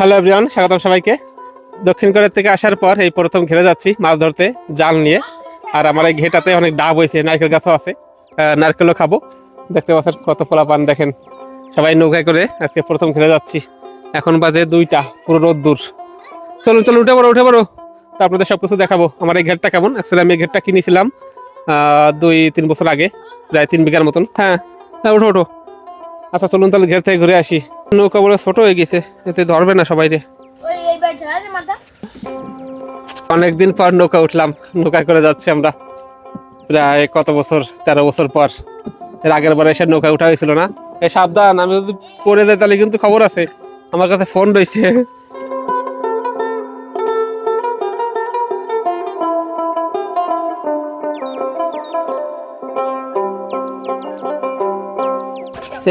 Hello everyone স্বাগতম সবাইকে। দক্ষিণ কোরিয়া থেকে আসার পর এই প্রথম ঘেরে যাচ্ছি মাছ ধরতে, জাল নিয়ে। আর আমার এই ঘেটাতে অনেক ডাব হয়েছে, নারকেল গাছও আছে। নারকেলও খাব। দেখতে পাচ্ছেন কত ফোলা পান দেখেন। সবাই নৌকায় করে আজকে প্রথম ঘেরে যাচ্ছি। এখন বাজে দুইটা, পুরো রোদ দূর চলুন চলুন, উঠে পড়ো উঠে পড়ো। তো আপনাদের সব কিছু দেখাবো। আমার এই ঘেরটা কেমন? অ্যাকচুয়ালি আমি এই ঘেরটা কিনেছিলাম দুই, তিন বছর আগে, প্রায় তিন বিঘার মতন। হ্যাঁ হ্যাঁ ওঠো ওঠো আচ্ছা চলুন তাহলে ঘের থেকে ঘুরে আসি। নৌকা বড় ছোট হয়ে গেছে এতে ধরবে না সবাই রে। অনেকদিন পর নৌকা উঠলাম নৌকা করে যাচ্ছি আমরা। প্রায় কত বছর তেরো বছর পর। এর আগের বার এসে নৌকা উঠা হয়েছিল না? এই সাবধান আমি যদি পড়ে যাই তাহলে কিন্তু খবর আছে। আমার কাছে ফোন রয়েছে।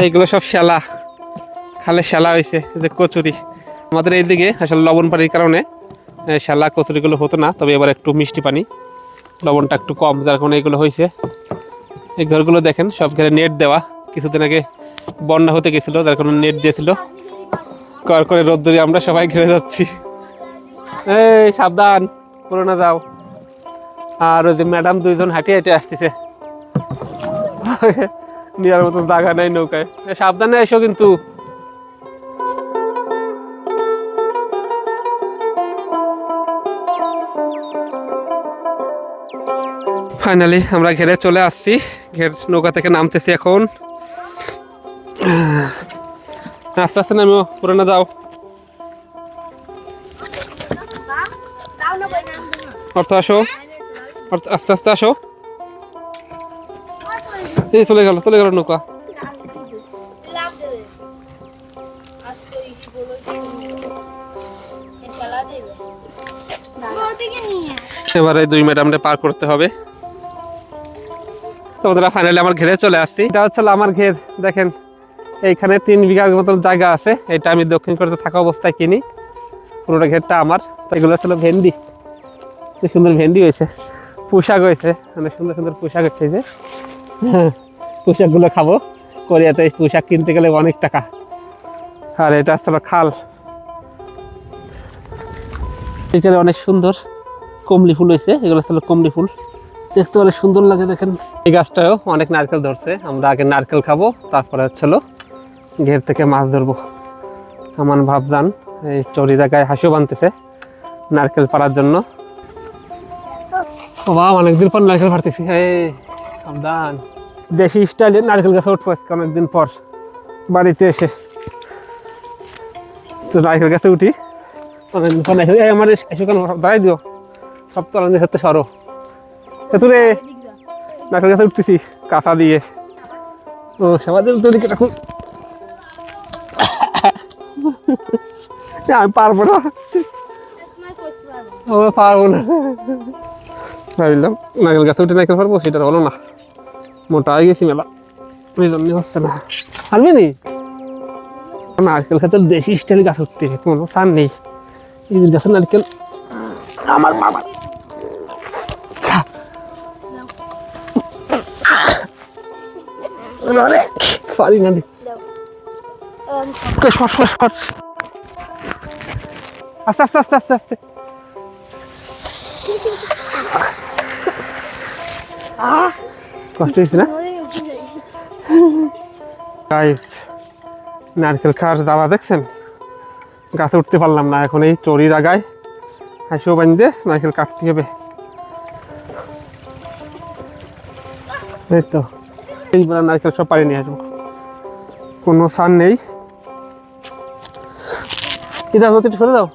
এইগুলো সব শ্যালা খালে শ্যালা হয়েছে যে কচুরি। আমাদের এইদিকে আসলে লবণ পানির কারণে শ্যালা কচুরিগুলো হতো না, তবে এবার একটু মিষ্টি পানি, লবণটা একটু কম, যার কারণে এগুলো হয়েছে এই ঘরগুলো দেখেন, সব ঘরে নেট দেওয়া, কিছুদিন আগে বন্যা হতে গেছিল, যার কারণে নেট দিয়েছিল। কর করে রোদ্দুরে আমরা সবাই ঘিরে যাচ্ছি। এই, সাবধান পুরো না যাও। আর ওই যে ম্যাডাম দুইজন হাঁটিয়ে হেঁটে আসতেছে। নেওয়ার মতন জায়গা নাই নৌকায়। সাবধানে এসো কিন্তু। ফাইনালি আমরা ঘেরে চলে আসছি। ঘের নৌকা থেকে নামতেছি এখন। আস্তে আস্তে নামিও তাও না যাও। অর্থ আসো। আস্তে আস্তে আসো। এই চলে গেল চলে গেল নৌকা। এবারে দুই ম্যাডামরে পার করতে হবে। তো ওরা ফাইনালি আমার ঘেরে চলে আসছি। এটা হচ্ছে আমার ঘের, দেখেন। এইখানে তিন বিঘার মতন জায়গা আছে। এটা আমি দক্ষিণ করতে থাকা অবস্থায় কিনি। পুরোটা ঘেরটা আমার। এগুলো ছিল ভেন্ডি। সুন্দর ভেন্ডি হয়েছে। পোশাক হয়েছে। অনেক সুন্দর সুন্দর পোশাক হচ্ছে যে। পোশাকগুলো খাব। কোরিয়াতে এই পোশাক কিনতে গেলে অনেক টাকা। আর এটা আসলে খাল। এখানে অনেক সুন্দর কমলি ফুল হয়েছে। এগুলো ছিল কমলি ফুল। দেখতে অনেক সুন্দর লাগে দেখেন। এই গাছটাও অনেক নারকেল ধরছে। আমরা আগে নারকেল খাব, তারপরে হচ্ছিল ঘের থেকে মাছ ধরবো। আমার ভাবদান এই চরিরা গায়ে হাসিও বানতেছে নারকেল পাড়ার জন্য। বাবা, অনেকদিন পর নারকেল পাড়তেছি। এই, সাবধান। দেশি স্টাইলের নারকেল গাছে উঠবো আজকে অনেকদিন পর, বাড়িতে এসে। তো নারকেল গাছে উঠি। অনেকদিন পর নারকেল আমার দাঁড়াই দিও। সব তো আনন্দের সাথে সরো। তুলে নারকেল গাছে উঠতেছি, কাঁচা দিয়ে। ও সবাদের তৈরি রাখুন। আমি পারব না। ও, পারব না। ভাবলাম নারকেল গাছে উঠে নারকেল পারব, সেটা হলো না। মোটা হয়ে গেছি মেলা। ওই জন্যই হচ্ছে না। পারবি নি? নারকেল খেতে দেশি স্টাইল গাছ উঠতে কোনো সার নেই। এই গাছের নারকেল। আমার বাবা। আরে, আস্তে আস্তে আস্তে আস্তে আস্তে। কষ্ট হয়েছে না? নারকেল খাওয়ার দাবা দেখছেন? গাছে উঠতে পারলাম না এখন এই চড়ির আগায় হাসিও বান্ধে নারকেল কাটতে হবে। এই তো। এইবার নারকেল সব পারি নিয়ে আসব কোনো সার নেই। এটা হতে সরে দাও।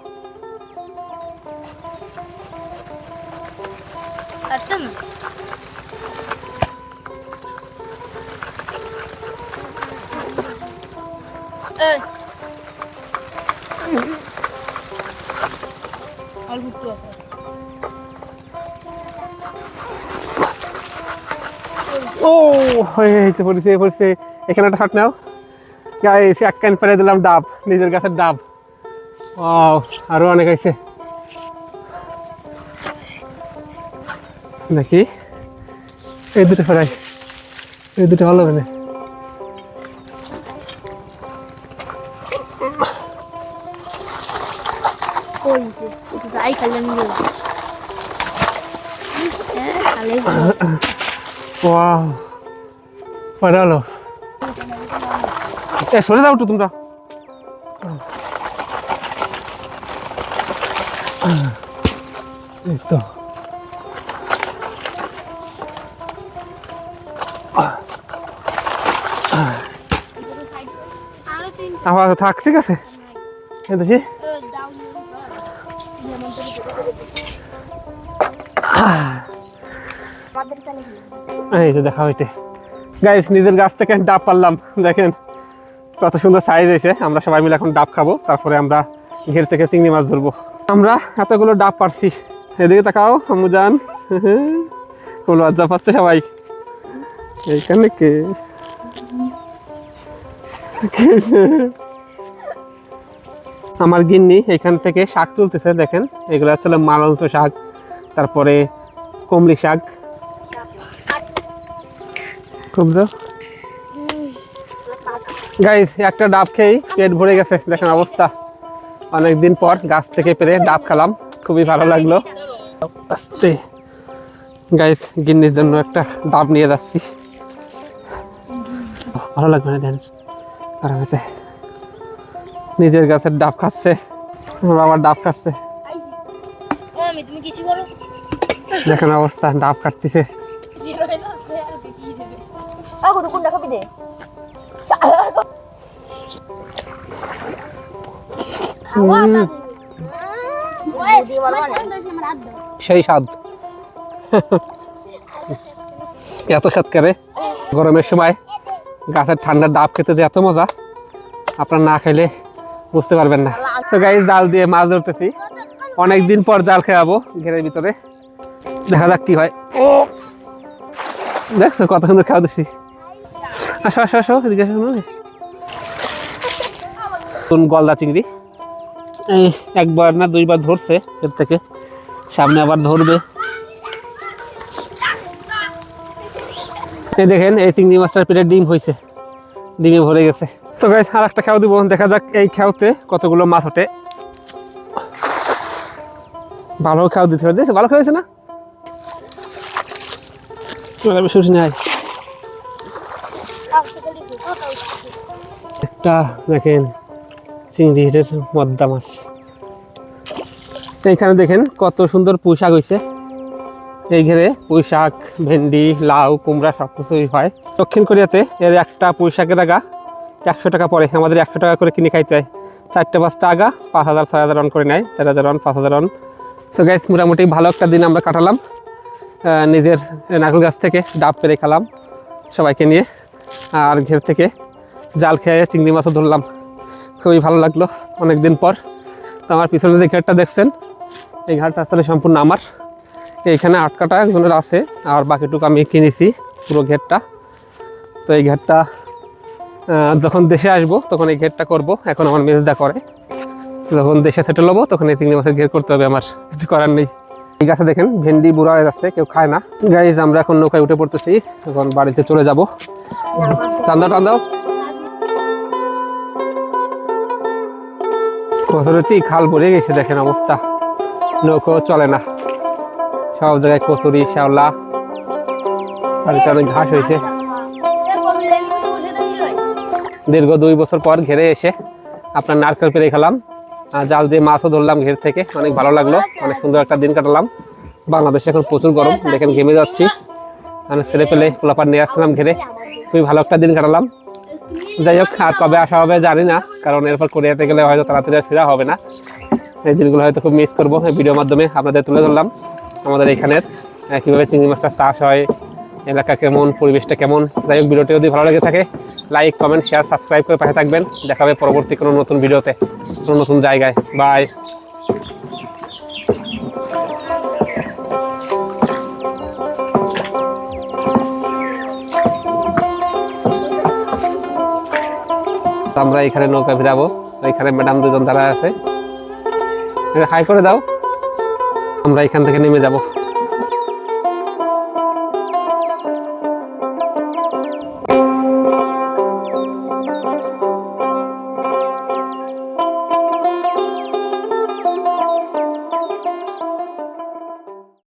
অল্প ও হয়ে হয়েছে পড়েছে পড়েছে। এখানে একটা শট নাও। গাইস এক কান পেরে দিলাম ডাব, নিজের গাছের ডাব। ও আরও অনেক আছে। দেখি। এই দুটো ফেরাই এই দুটো ভালো হবে না। যাই খালি খালি ওয়াও হলো এ সরে যাও একটু তোমরা এই তো থাক ঠিক আছে দেখি চালে এই যে দেখা হইতে গাইস নিজের গাছ থেকে ডাব পারলাম। দেখেন, কত সুন্দর সাইজ হয়েছে আমরা সবাই মিলে এখন ডাব খাব। তারপরে আমরা ঘের থেকে চিংড়ি মাছ ধরবো। আমরা এতগুলো ডাব পারছি। এদিকে তাকাও, আম্মু যান। কোন লজ্জা পাচ্ছে সবাই। এইখানে কে? আমার গিন্নি এখান থেকে শাক তুলতেছে, দেখেন। এগুলো হচ্ছে মালঞ্চ শাক, তারপরে কমলি শাক। কুমড়ো গাইস একটা ডাব খেয়েই পেট ভরে গেছে দেখেন অবস্থা। অনেক দিন পর গাছ থেকে পেরে ডাব খেলাম খুবই ভালো লাগল। আস্তে। গাইস গিন্নির জন্য একটা ডাব নিয়ে যাচ্ছি। ভালো লাগবে না দেন। আরামেতে নিজের গাছের ডাব খাচ্ছে আমার বাবার ডাব খাচ্ছে। দেখেন অবস্থা ডাব কাটতেছে। আগুন কোনটা খাবি দে সেই স্বাদ। এত স্বাদ করে গরমের সময় গাছের ঠান্ডা ডাব খেতে যে এত মজা আপনার না খাইলে বুঝতে পারবেন না। তো গাই জাল দিয়ে মাছ ধরতেছি। অনেক দিন পর জাল খেয়াবো ঘেরের ভিতরে। দেখা যাক কি হয়। ও! দেখছ কত সুন্দর খাওয়া দিচ্ছি আসো আসো আসো এদিকে আসো। নতুন গলদা চিংড়ি? এই একবার না দুইবার ধরছে। এর থেকে সামনে আবার ধরবে। এই দেখেন এই চিংড়ি মাছটার পেটে ডিম হয়েছে ডিমে ভরে গেছে। তো গাইস আর একটা খেয়াও দিব দেখা যাক এই খেয়াওতে কতগুলো মাছ ওঠে। ভালো খেয়াও দিতে হবে ভালো খেয়েছে না? বেশি নেয় একটা দেখেন চিংড়ি হচ্ছে মদ্দা মাছ। এইখানে দেখেন কত সুন্দর পুঁই শাক হয়েছে এই ঘেরে পুঁই শাক ভেন্ডি, লাউ, কুমড়া সব কিছুই হয়। দক্ষিণ কোরিয়াতে এর একটা পুঁই শাকের আগা একশো টাকা পড়ে। আমাদের একশো টাকা করে কিনে খাইতে হয়। চারটে পাঁচটা আগা পাঁচ হাজার, ছয় হাজার রান করে নেয়। চার হাজার রান, পাঁচ হাজার রান। সো গাইস মোটামুটি ভালো একটা দিন আমরা কাটালাম। নিজের নারকেল গাছ থেকে ডাব পেরে খেলাম। সবাইকে নিয়ে আর ঘের থেকে জাল খেয়ে চিংড়ি মাছও ধরলাম। খুবই ভালো লাগল অনেক দিন পর। তো আমার পিছনে যে ঘেরটা দেখছেন, এই ঘাটটা আসলে সম্পূর্ণ আমার। এইখানে আটকাটা একজনের আছে, আর বাকিটুকু আমি কিনেছি পুরো ঘেরটা। তো এই ঘেরটা যখন দেশে আসব তখন এই ঘেরটা করব। এখন আমার মেজদা করে। যখন দেশে সেটেল হব তখন এই চিংড়ি মাছের ঘের করতে হবে আমার। কিছু করার নেই। এই গাছে দেখেন, ভেন্ডি বুড়া হয়ে যাচ্ছে, কেউ খায় না। গাইজ আমরা এখন নৌকায় উঠে পড়তেছি, এখন বাড়িতে চলে যাব। টান্দাও টান্দাও কচুরিতেই খাল ভরে গেছে, দেখেন অবস্থা। নৌকো চলে না। সব জায়গায় কচুরি, শ্যাওলা, বাড়িতে অনেক ঘাস হয়েছে। দীর্ঘ দুই বছর পর ঘেরে এসে আপনার নারকেল পেরে খেলাম। জাল দিয়ে মাছও ধরলাম ঘের থেকে। অনেক ভালো লাগল। অনেক সুন্দর একটা দিন কাটালাম। বাংলাদেশে এখন প্রচুর গরম। দেখেন ঘেমে যাচ্ছি। মানে ছেলে পেলে পোলাপার নিয়ে আসছিলাম ঘেরে। খুবই ভালো একটা দিন কাটালাম। যাই হোক, আর কবে আসা হবে জানি না। কারণ এরপর কোরিয়াতে গেলে হয়তো তাড়াতাড়ি আর ফেরা হবে না। এই দিনগুলো হয়তো খুব মিস করব। এই ভিডিওর মাধ্যমে আপনাদের তুলে ধরলাম। আমাদের এখানের কীভাবে চিংড়ি মাছটা চাষ হয়, এলাকা কেমন, পরিবেশটা কেমন। যাই হোক ভিডিওটি যদি ভালো লেগে থাকে লাইক কমেন্ট শেয়ার সাবস্ক্রাইব করে পাশে থাকবেন। দেখা হবে পরবর্তী কোনো নতুন ভিডিওতে। কোনো নতুন জায়গায়। বাই আমরা এখানে নৌকা ফিরাবো এখানে ম্যাডাম দুজন দাঁড়ায় আছে। হাই করে দাও। আমরা এখান থেকে নেমে যাব।